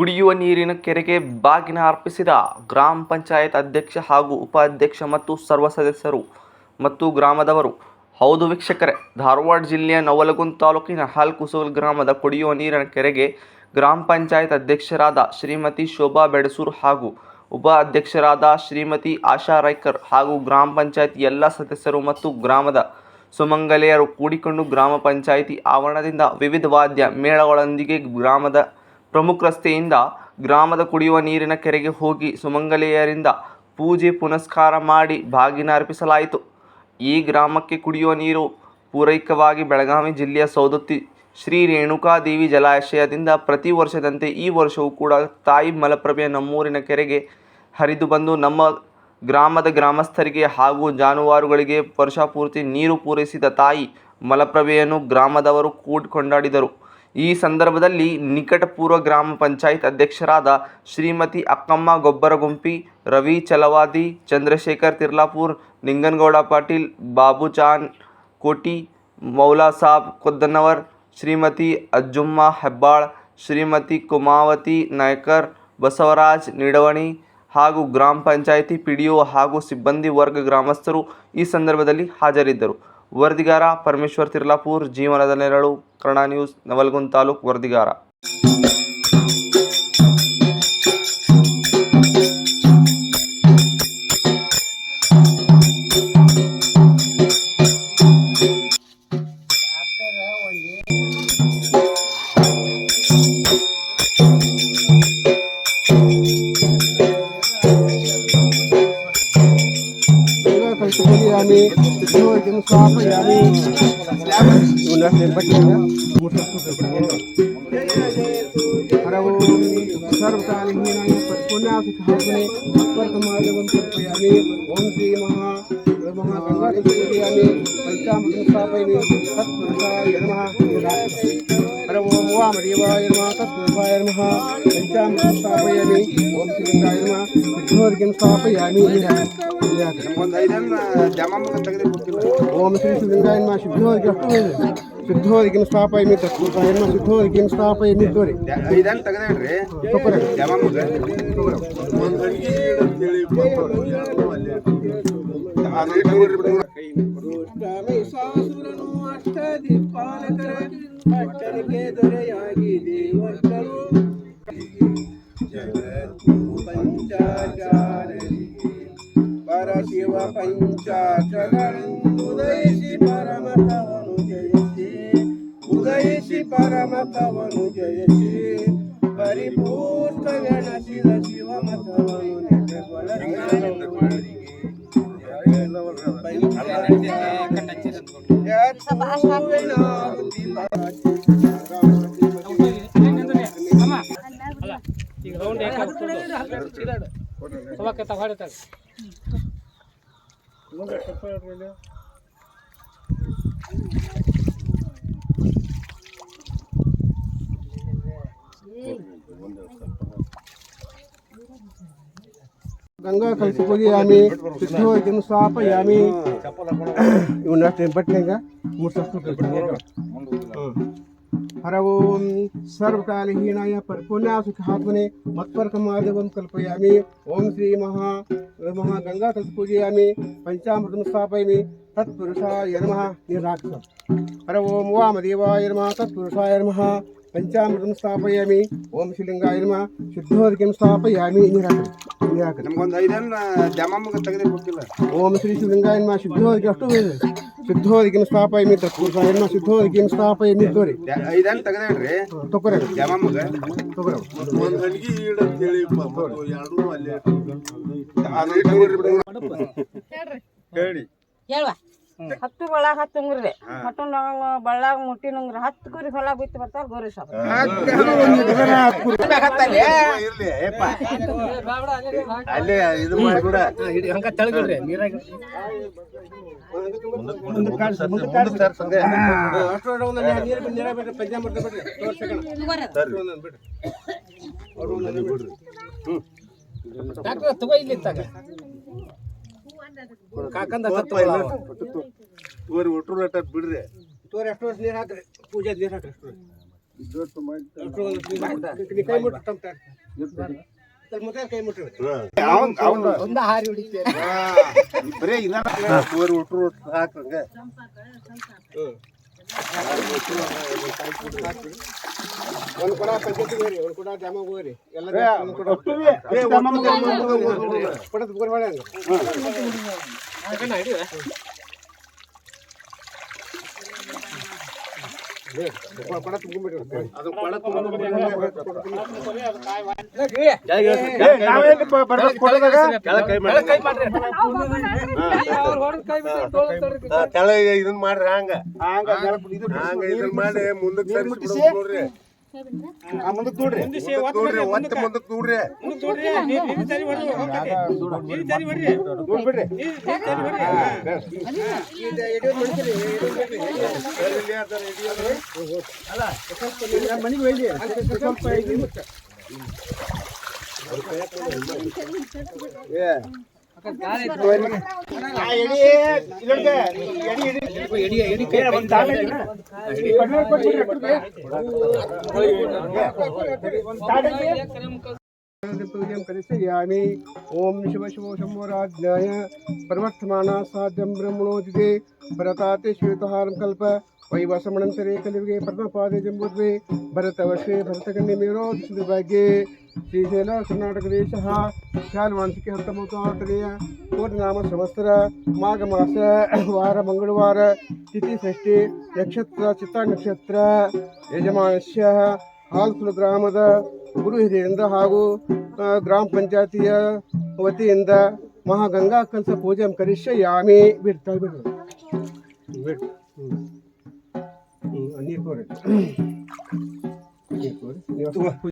ಕುಡಿಯುವ ನೀರಿನ ಕೆರೆಗೆ ಬಾಗಿನ ಅರ್ಪಿಸಿದ ಗ್ರಾಮ ಪಂಚಾಯತ್ ಅಧ್ಯಕ್ಷ ಹಾಗೂ ಉಪಾಧ್ಯಕ್ಷ ಮತ್ತು ಸರ್ವ ಸದಸ್ಯರು ಮತ್ತು ಗ್ರಾಮದವರು. ಹೌದು ವೀಕ್ಷಕರೇ, ಧಾರವಾಡ ಜಿಲ್ಲೆಯ ನವಲಗುಂದ ತಾಲೂಕಿನ ಹಾಲ್ಕುಸೋಲ್ ಗ್ರಾಮದ ಕುಡಿಯುವ ನೀರಿನ ಕೆರೆಗೆ ಗ್ರಾಮ ಪಂಚಾಯತ್ ಅಧ್ಯಕ್ಷರಾದ ಶ್ರೀಮತಿ ಶೋಭಾ ಬೆಡಸೂರ್ ಹಾಗೂ ಉಪ ಅಧ್ಯಕ್ಷರಾದ ಶ್ರೀಮತಿ ಆಶಾ ರೈಕರ್ ಹಾಗೂ ಗ್ರಾಮ ಪಂಚಾಯತ್ ಎಲ್ಲ ಸದಸ್ಯರು ಮತ್ತು ಗ್ರಾಮದ ಸುಮಂಗಲೆಯರು ಕೂಡಿಕೊಂಡು ಗ್ರಾಮ ಪಂಚಾಯಿತಿ ಆವರಣದಿಂದ ವಿವಿಧ ವಾದ್ಯ ಮೇಳಗಳೊಂದಿಗೆ ಗ್ರಾಮದ ಪ್ರಮುಖ ರಸ್ತೆಯಿಂದ ಗ್ರಾಮದ ಕುಡಿಯುವ ನೀರಿನ ಕೆರೆಗೆ ಹೋಗಿ ಸುಮಂಗಲೆಯರಿಂದ ಪೂಜೆ ಪುನಸ್ಕಾರ ಮಾಡಿ ಬಾಗಿನ ಅರ್ಪಿಸಲಾಯಿತು. ಈ ಗ್ರಾಮಕ್ಕೆ ಕುಡಿಯುವ ನೀರು ಪೂರೈಕವಾಗಿ ಬೆಳಗಾವಿ ಜಿಲ್ಲೆಯ ಸೌದತ್ತಿ ಶ್ರೀ ರೇಣುಕಾದೇವಿ ಜಲಾಶಯದಿಂದ ಪ್ರತಿ ವರ್ಷದಂತೆ ಈ ವರ್ಷವೂ ಕೂಡ ತಾಯಿ ಮಲಪ್ರಭೆಯ ನಮ್ಮೂರಿನ ಕೆರೆಗೆ ಹರಿದು ಬಂದು ನಮ್ಮ ಗ್ರಾಮದ ಗ್ರಾಮಸ್ಥರಿಗೆ ಹಾಗೂ ಜಾನುವಾರುಗಳಿಗೆ ವರ್ಷಪೂರ್ತಿ ನೀರು ಪೂರೈಸಿದ ತಾಯಿ ಮಲಪ್ರಭೆಯನ್ನು ಗ್ರಾಮದವರು ಕೂಡ್ ಕೊಂಡಾಡಿದರು ಈ ಸಂದರ್ಭದಲ್ಲಿ ನಿಕಟಪೂರ್ವ ಗ್ರಾಮ ಪಂಚಾಯತ್ ಅಧ್ಯಕ್ಷರಾದ ಶ್ರೀಮತಿ ಅಕ್ಕಮ್ಮ ಗೊಬ್ಬರಗುಂಪಿ, ರವಿ ಚಲವಾದಿ, ಚಂದ್ರಶೇಖರ್ ತಿರ್ಲಾಪುರ್, ನಿಂಗನಗೌಡ ಪಾಟೀಲ್, ಬಾಬು ಚಾನ್ ಕೋಟಿ, ಮೌಲಾ ಸಾಬ್ ಕೊದ್ದನವರ್, ಶ್ರೀಮತಿ ಅಜ್ಜುಮ್ಮ ಹೆಬ್ಬಾಳ್, ಶ್ರೀಮತಿ ಕುಮಾವತಿ ನಾಯ್ಕರ್, ಬಸವರಾಜ್ ನಿಡವಣಿ ಹಾಗೂ ಗ್ರಾಮ ಪಂಚಾಯಿತಿ ಪಿ ಡಿ ಒ ಹಾಗೂ ಸಿಬ್ಬಂದಿ ವರ್ಗ ಗ್ರಾಮಸ್ಥರು ಈ ಸಂದರ್ಭದಲ್ಲಿ ಹಾಜರಿದ್ದರು. ವರದಿಗಾರ ಪರಮೇಶ್ವರ್ ತಿರ್ಲಾಪುರ್ ಜೀವನದ ನೆರಳು ಕನ್ನಡ ನ್ಯೂಸ್ ನವಲ್ಗುಂದ್ ತಾಲೂಕು ವರದಿಗಾರ Thank you. దిం షాప్ యాని ఉన్నా సెంపట్ హరవు సర్వకాలి హీనాయ పరిపూర్ణాసి ఖాగునే అత్వర్తమాదవం కల్పయామి ఓం శ్రీ మహా మహా గంగాధి యాని పంచామృతం స్థాపయామి సత్పురుషాయ ನಮಃ ಪಂಚಾಮೃತಂ ಸ್ಥಾಪಯಾಮಿ ಓಂ ಶ್ರೀಲಿಂಗಾಯ ನಮಃ ಸಿದ್ಧೋರ್ಗಿಂ ಸ್ಥಾಪಯಾಮಿ ಒಂದು ಐದನ್ನ ಜಮಾಮ ತೆಗೆದು ಕೊಡ್ತಿಲ್ಲ ಓಂ ಶ್ರೀ ಸಿದ್ಧಲಿಂಗಾಯ ನಮಃ ಸಿದ್ಧೋರ್ಗಿ ಅಷ್ಟು ಸಿದ್ಧೋರ್ಗಿಂ ಸ್ಥಾಪಯಾಮಿ ತತ್ಪುರುಷಾಯ ನಮಃ ಸಿದ್ಧೋರ್ಗಿಂ ಸ್ಥಾಪಯಾಮಿ ತೋರಿ ಐದನ್ನ ತೆಗೆದೇಳ್ರಿ ಉದಯಿಸಿ ಪರಮತವನು ಜಯಿಸಿ ಉದಯಿಸಿ ಪರಮತವನು ಜಯಿಸಿ. ಪರಿಪೂರ್ಣ ಗಣಸಿದ ಈಗ ರೌಂಡ್ ಯಾಕೆ ಸವಾಕ್ಕೆ ತಗೊಳ್ಳಿ ತಗ ಗಂಗಾ ಕಲಸಿಕೋಗಿ ಆಮಿ ಸಿದ್ಧೋಗಿನ ಸ್ಥಾಪಯಾಮಿ ಇವನ್ನ ಬಟ್ನೆಗ ಹರ ಓಂ ಸರ್ವಕಾಲಹೀನಾಯ हर ओम सर्वकालहीनाय परिपूर्णासुखात्मने मत्परकमाधवं कल्पयामि ओम श्री महा महागंगा कल्पूजयामि पंचामृतं स्थापयामि तत्पुरुषाय नमः निराक्षम हर ओम वामदेवाय नमः तत्पुरुषाय नमः పంచామృతం స్థాపయామి ఓం శిలింగాయ నమ శుద్ధోదకం స్థాపయామి నిరాకరణ ఓం శ్రీ శిలింగాయ నమ శుద్ధోదకం ಶ್ರೀ ಸ್ಥಾಪ ನಮಃ ಶುದ್ಧೋದಕಿ ಅಷ್ಟು ಶುದ್ಧೋದಕಿಂ ಸ್ಥಾಪಯಾಮಿ ತತ್ಪುರುಷಾಯ ನಮಃ ಶುದ್ಧೋದಕಿಂ ಸ್ಥಾಪಯಾಮಿ ತೋರಿ ಐದನ್ನ ತೆಗೆದೇಳ್ರಿ ತೊಗೊರೆ ಜಮಾಮಗೆ ತೊಗೊರೆ ಹೇಳಿ ಹೇಳುವ. ಹತ್ತು ಬಳ್ಳಾಗ ಹತ್ತು ಉಂಗ್ರಿ ಹತ್ತು ಬಳ್ಳಾಗ ಮುಟ್ಟಿನ ಉಂಗ್ರಿ ಹತ್ತು ಕುರಿ ಹೊಲ ಬಿತ್ತು ಬರ್ತಾರ ಗೋರಿ ಏಪ್ಪ. ಅಲ್ಲೇ ಇದು ಮಾಡಿಬಿಡ. ಹಂಗ ತೆಳಗಿಡ್ರಿ ನೀರಾಗ ಡಾಕ್ಟರ್ ತಗೋ ಇಲ್ಲಿ ತಗ ಕಾಕಂದ ಊರಿ ಒಟ್ಟರು ಬಿಡ್ರಿ. ತೋರಿ ಅಷ್ಟು ವರ್ಷ ನೀರು ಹಾಕ್ರಿ. ಪೂಜೆ ನೀರು ಹಾಕ್ರಿ ಅಷ್ಟು ಕೈ ಮುಟ್ಟು ಬರೇ ಇದನ್ನ ಬೋರ್ ಒಟ್ರು ಒಟ್ರು ಹಾಕಂಗ ಒಂದು ಕೊಡ ಪಂಚಾಯತಿ ಹೋಗ್ರಿ ಒಂದು ಕೊಡ ಡ್ಯಾಮಾಗ ಹೋಗ್ರಿ. ಎಲ್ಲ ಒಂದು ಕೊಡ. ಕೊಡದ ಬೋರ್ ಹೊಳೆ ಹಂಗ. ಕೊಡ ತುಂಬಿಡ್ರಿ ಅದು ಕೊಡ ತಗೊಂಡು ತೆಳಗ ಇದನ್ ಮಾಡ್ರಿ ಹಂಗ. ಹಂಗ ಇದನ್ ಮಾಡಿ ಮುಂದಕ್ಕೆ ಸರಿಸಿ ನೋಡ್ರಿ. ಮುಂದಕ್ಕೆ ನೋಡ್ರಿ ಮುಂದಕ್ ನೋಡ್ರಿ ಒತ್ತ ಮುಂದಕ್ ನೋಡ್ರಿ ನೋಡ್ಬಿಡ್ರಿ ಮನೆಗೆ ಒಯ್ಲಿ ಸ್ವಲ್ಪ. ಏ करिष्यामि ॐ शिव शिव शम्भोराज्ञाय प्रवर्तमान साध्यम ब्रह्मणोदिते प्रताते श्वेतहारं कल्प ವೈವಾಸಮಣಂತರೇ ಕಲಿವಿಗೆ ಪದ್ಮಪಾದೆ ಜಂಬುದ್ವಿ ಭರತ ವರ್ಷಿ ಭರತ ಕಣ್ಣಿ ಮೇರೋದಿಸಿದ ಬಗ್ಗೆ ಶ್ರೀಶೈಲ ಕರ್ನಾಟಕ ದೇಶ ಶಾಲ್ವಾಂಶಿಕೆ ಹತ್ತೊಂಬತ್ತು ಆಟನೆಯ ಪೂರ್ಣನಾಮ ಸಂವತ್ಸರ, ಮಾಘ ಮಾಸ, ವಾರ ಮಂಗಳವಾರ, ತಿಥಿ ಷಷ್ಠಿ, ನಕ್ಷತ್ರ, ಚಿತ್ತಾ ನಕ್ಷತ್ರ. ಯಜಮಾನಸ್ಯ ಹಾಲ್ಕುಲು ಗ್ರಾಮದ ಗುರು ಹಿರಿಯರಿಂದ ಹಾಗೂ ಗ್ರಾಮ ಪಂಚಾಯತಿಯ ವತಿಯಿಂದ ಮಹಾಗಂಗಾ ಗಂಗಾಕಂಸ ಪೂಜೆ ಕರಿಷ್ಯಾಮಿ ಬಿಡ್ತಾ ಬಿಡ್ರಿ ಬಿಡ್. করে